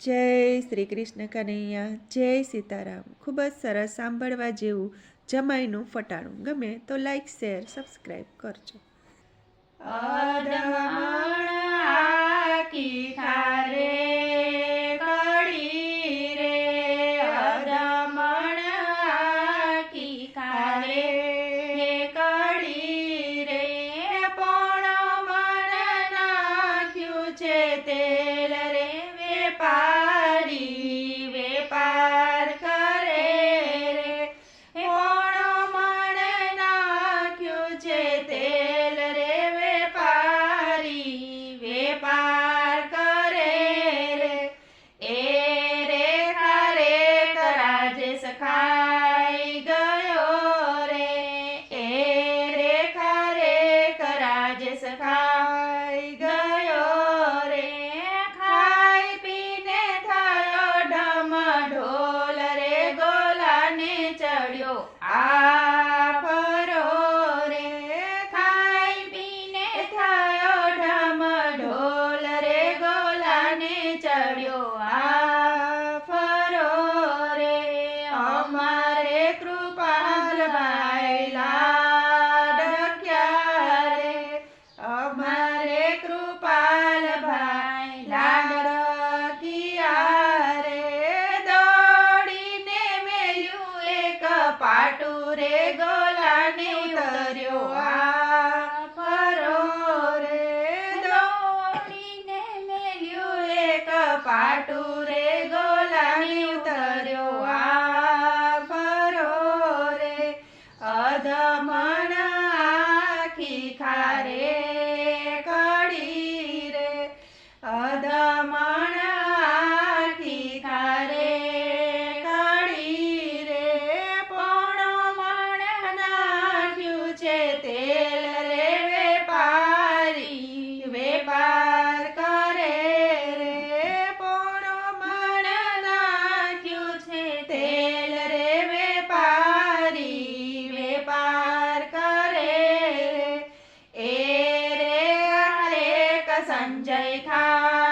જય શ્રી કૃષ્ણ કનૈયા, જય સીતારામ. ખૂબ જ સરસ સાંભળવા જેવું જમાઈનું ફટાણું. ગમે તો લાઈક શેર સબસ્ક્રાઈબ કરજો. અને ઉતર્યો આ ફરો રે દોડીને મેલ્યું એક પાટું રે ગોલાની ઉતર્યો આ ફરો રે અધમણ આખી ખા संजय खा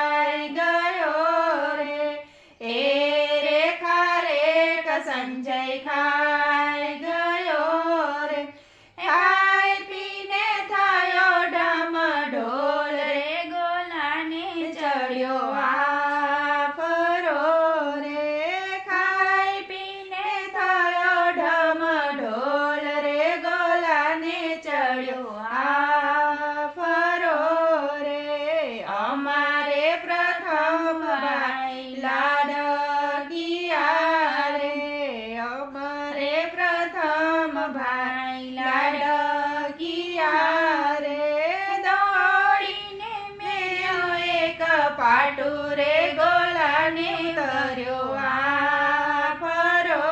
પાટુરે ગોલાને કર્યો આ ફરો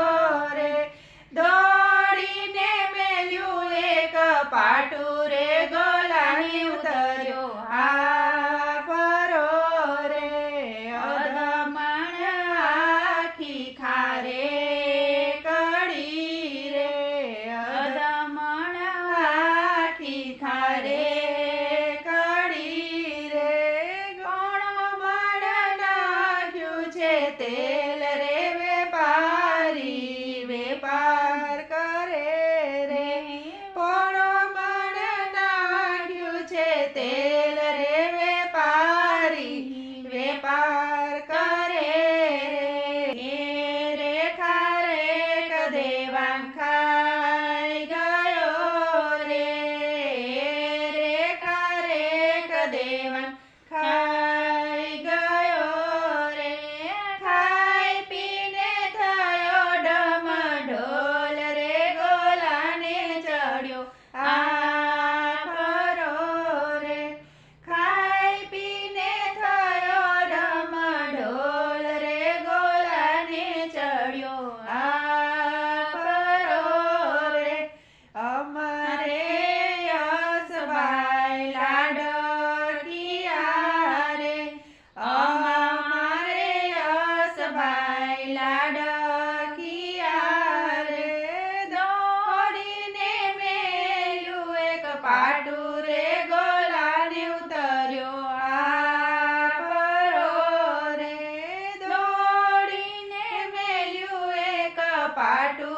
રે. દોડીને મેલ્યું એક પાટુ te పాటు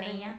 nem